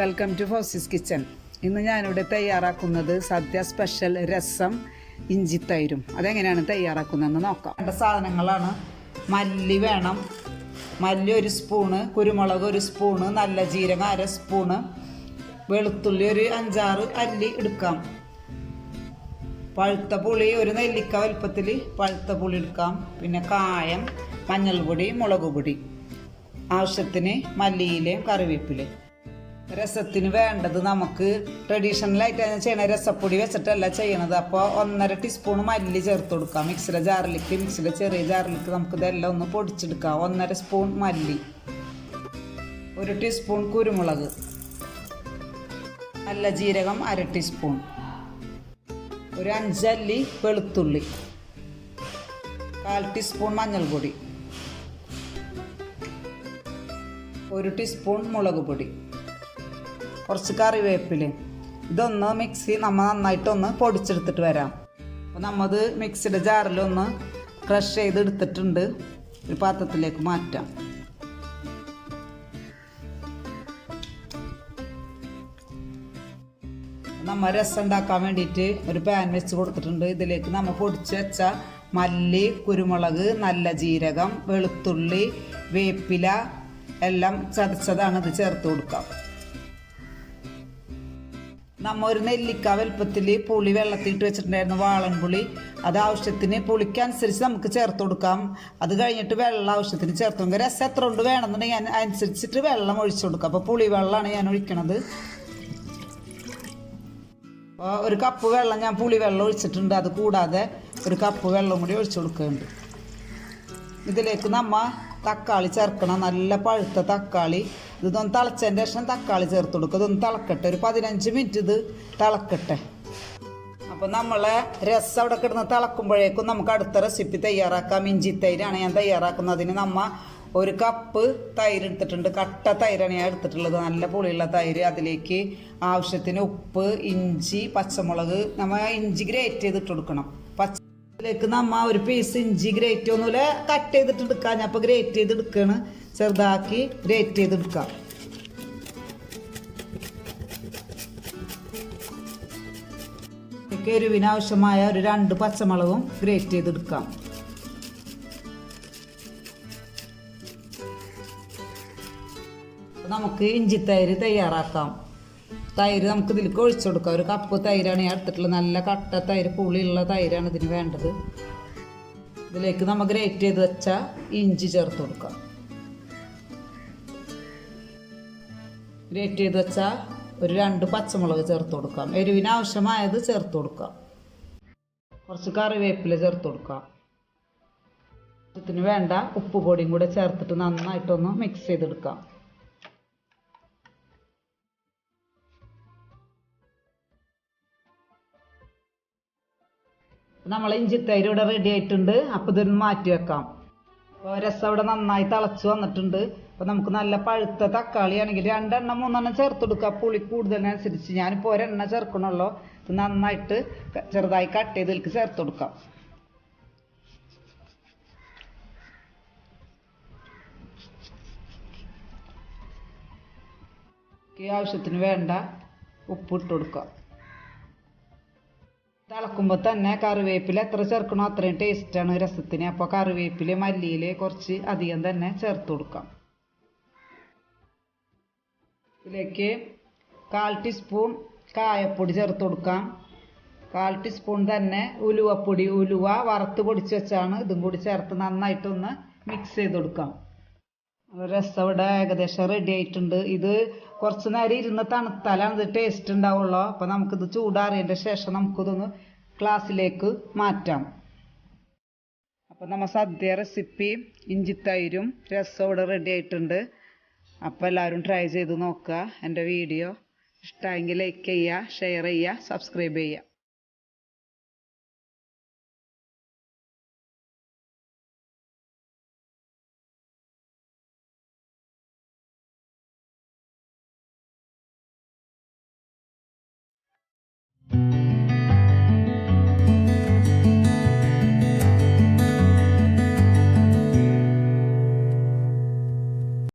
Welcome to ഫോസിസ് kitchen. ഇന്ന് ഞാനിവിടെ തയ്യാറാക്കുന്നത് സദ്യ സ്പെഷ്യൽ രസം ഇഞ്ചിത്തൈരും അതെങ്ങനെയാണ് തയ്യാറാക്കുന്നതെന്ന് നോക്കാം. വേണ്ട സാധനങ്ങളാണ്. മല്ലി വേണം. മല്ലി ഒരു സ്പൂണ് കുരുമുളക് ഒരു സ്പൂണ് നല്ല ജീരകം അര സ്പൂണ് വെളുത്തുള്ളി ഒരു അഞ്ചാറ് അല്ലി എടുക്കാം. പഴുത്ത പുളി ഒരു നെല്ലിക്ക വലുപ്പത്തിൽ പഴുത്ത പുളി എടുക്കാം. പിന്നെ കായം മഞ്ഞൾപ്പൊടി മുളക് പൊടി. ആവശ്യത്തിന് മല്ലിയിലയും കറിവേപ്പിലയും. രസത്തിന് വേണ്ടത് നമുക്ക് ട്രഡീഷണലായിട്ട് ചെയ്യണ രസപ്പൊടി വെച്ചിട്ടല്ല ചെയ്യണത്. അപ്പോൾ ഒന്നര ടീസ്പൂൺ മല്ലി ചേർത്ത് കൊടുക്കാം. മിക്സിയുടെ ജാറിലേക്ക് മിക്സിയുടെ ചെറിയ ജാറിലേക്ക് നമുക്ക് ഇതെല്ലാം ഒന്ന് പൊടിച്ചെടുക്കാം. ഒന്നര സ്പൂൺ മല്ലി ഒരു ടീസ്പൂൺ കുരുമുളക് നല്ല ജീരകം അര ടീസ്പൂൺ ഒരു അഞ്ചല്ലി വെളുത്തുള്ളി കാൽ ടീസ്പൂൺ മഞ്ഞൾപ്പൊടി ഒരു ടീസ്പൂൺ മുളക് പൊടി കുറച്ച് കറിവേപ്പിൽ ഇതൊന്ന് മിക്സി നമ്മൾ നന്നായിട്ടൊന്ന് പൊടിച്ചെടുത്തിട്ട് വരാം. അപ്പോൾ നമ്മത് മിക്സിയുടെ ജാറിലൊന്ന് ക്രഷ് ചെയ്ത് എടുത്തിട്ടുണ്ട് ഒരു പാത്രത്തിലേക്ക് മാറ്റാം. നമ്മൾ രസം ഉണ്ടാക്കാൻ വേണ്ടിയിട്ട് ഒരു പാൻ വെച്ച് കൊടുത്തിട്ടുണ്ട്. ഇതിലേക്ക് നമ്മൾ പൊടിച്ച് വെച്ച മല്ലി കുരുമുളക് നല്ല ജീരകം വെളുത്തുള്ളി വേപ്പില എല്ലാം ചതച്ചതാണ് ഇത് ചേർത്ത് കൊടുക്കാം. നമ്മ ഒരു നെല്ലിക്ക വലുപ്പത്തിൽ പുളി വെള്ളത്തിട്ട് വെച്ചിട്ടുണ്ടായിരുന്നു വാളൻപുളി അത് ആവശ്യത്തിന് പുളിക്കനുസരിച്ച് നമുക്ക് ചേർത്ത് കൊടുക്കാം. അത് കഴിഞ്ഞിട്ട് വെള്ളം ആവശ്യത്തിന് ചേർത്ത് കൊടുക്കാം. രസം എത്ര കൊണ്ട് വേണമെന്നുണ്ടെങ്കിൽ ഞാൻ അനുസരിച്ചിട്ട് വെള്ളം ഒഴിച്ചു കൊടുക്കാം. അപ്പോൾ പുളി വെള്ളമാണ് ഞാൻ ഒഴിക്കണത്. അപ്പോൾ ഒരു കപ്പ് വെള്ളം ഞാൻ പുളി വെള്ളം ഒഴിച്ചിട്ടുണ്ട്. അത് കൂടാതെ ഒരു കപ്പ് വെള്ളം കൂടി ഒഴിച്ചു കൊടുക്കുന്നുണ്ട്. ഇതിലേക്ക് നമ്മ തക്കാളി ചേർക്കണം. നല്ല പഴുത്ത തക്കാളി. ഇതൊന്ന് തിളച്ചതിന്റെ ശേഷം തക്കാളി ചേർത്ത് കൊടുക്കുക ഇതൊന്ന് തിളക്കട്ടെ. ഒരു പതിനഞ്ച് മിനിറ്റ് ഇത് തിളക്കട്ടെ. അപ്പോൾ നമ്മളെ രസം അവിടെ കിടന്ന് തിളക്കുമ്പോഴേക്കും നമുക്ക് അടുത്ത റെസിപ്പി തയ്യാറാക്കാം. ഇഞ്ചി തൈരാണ് ഞാൻ തയ്യാറാക്കുന്നതിന് നമ്മ ഒരു കപ്പ് തൈര് എടുത്തിട്ടുണ്ട്. കട്ട തൈരാണ് ഞാൻ എടുത്തിട്ടുള്ളത്. നല്ല പുളിയുള്ള തൈര്. അതിലേക്ക് ആവശ്യത്തിന് ഉപ്പ് ഇഞ്ചി പച്ചമുളക്. നമ്മൾ ഇഞ്ചി ഗ്രേറ്റ് ചെയ്തിട്ട് കൊടുക്കണം. പച്ച ഇതിലേക്ക് നമ്മ ഒരു പീസ് ഇഞ്ചി ഗ്രേറ്റ് ഒന്നുമില്ല കട്ട് ചെയ്തിട്ട് എടുക്കാം ഞാൻ അപ്പോൾ ഗ്രേറ്റ് ചെയ്ത് എടുക്കുകയാണ് ചെറുതാക്കി ഗ്രേറ്റ് ചെയ്ത് എടുക്കാം എരിവിന് ഒരു രണ്ട് പച്ചമുളകും ഗ്രേറ്റ് ചെയ്തെടുക്കാം. നമുക്ക് ഇഞ്ചിത്തൈര് തയ്യാറാക്കാം. തൈര് നമുക്ക് ഇതിലേക്ക് ഒഴിച്ചു കൊടുക്കാം. ഒരു കപ്പ് തൈരാണ് ഞാൻ എടുത്തിട്ടുള്ളത്. നല്ല കട്ട തൈര് പുളിയുള്ള തൈരാണ് ഇതിന് വേണ്ടത്. ഇതിലേക്ക് നമ്മൾ ഗ്രേറ്റ് ചെയ്ത് വെച്ച ഇഞ്ചി ചേർത്ത് കൊടുക്കാം. ഗ്രേറ്റ് ചെയ്ത് വെച്ച ഒരു രണ്ട് പച്ചമുളക് ചേർത്ത് കൊടുക്കാം. എരിവിന് ആവശ്യമായത് ചേർത്ത് കൊടുക്കാം. കുറച്ച് കറിവേപ്പില ചേർത്ത് കൊടുക്കാം. ഇതിന് വേണ്ട ഉപ്പ് പൊടിയും കൂടെ ചേർത്തിട്ട് നന്നായിട്ടൊന്ന് മിക്സ് ചെയ്തെടുക്കാം. നമ്മൾ ഇഞ്ചിത്തൈര് ഇവിടെ റെഡി ആയിട്ടുണ്ട്. അപ്പോൾ ഇതൊന്ന് മാറ്റി വെക്കാം. അപ്പോൾ രസം ഇവിടെ നന്നായി തിളച്ച് വന്നിട്ടുണ്ട്. അപ്പോൾ നമുക്ക് നല്ല പഴുത്ത തക്കാളി ആണെങ്കിൽ രണ്ടെണ്ണം മൂന്നെണ്ണം ചേർത്ത് കൊടുക്കുക. പുളി കൂടുതലിനനുസരിച്ച്. ഞാനിപ്പോൾ ഒരെണ്ണ ചേർക്കണുള്ളൂ. ഇത് നന്നായിട്ട് ചെറുതായി കട്ട് ചെയ്ത് ഇതിലേക്ക് ചേർത്ത് കൊടുക്കാം. ആവശ്യത്തിന് വേണ്ട ഉപ്പ് ഇട്ട് കൊടുക്കാം തിളക്കുമ്പോൾ തന്നെ കറിവേപ്പില. എത്ര ചേർക്കണോ അത്രയും ടേസ്റ്റാണ് രസത്തിന്. അപ്പോൾ കറിവേപ്പില മല്ലിയിൽ കുറച്ച് അധികം തന്നെ ചേർത്ത് കൊടുക്കാം. ഇതിലേക്ക് കാൽ ടീസ്പൂൺ കായപ്പൊടി ചേർത്ത് കൊടുക്കാം. കാൽ ടീസ്പൂൺ തന്നെ ഉലുവപ്പൊടി ഉലുവ വറുത്ത് പൊടിച്ച് വെച്ചാണ് ഇതും കൂടി ചേർത്ത് നന്നായിട്ടൊന്ന് മിക്സ് ചെയ്ത് കൊടുക്കാം. രസം ഇവിടെ ഏകദേശം റെഡി ആയിട്ടുണ്ട്. ഇത് കുറച്ച് നേരം ഇരുന്ന് തണുത്താലാണ് ഇത് ടേസ്റ്റ് ഉണ്ടാവുള്ളൂ. അപ്പോൾ നമുക്കിത് ചൂടാറിയതിന്റെ ശേഷം നമുക്കിതൊന്ന് ഗ്ലാസ്സിലേക്ക് മാറ്റാം. അപ്പോൾ നമ്മൾ സദ്യ റെസിപ്പി ഇഞ്ചിത്തൈരും രസം ഇവിടെ റെഡി ആയിട്ടുണ്ട്. അപ്പോൾ എല്ലാവരും ട്രൈ ചെയ്ത് നോക്കുക എന്റെ വീഡിയോ ഇഷ്ടമെങ്കിൽ ലൈക്ക് ചെയ്യുക ഷെയർ ചെയ്യുക സബ്സ്ക്രൈബ് ചെയ്യുക.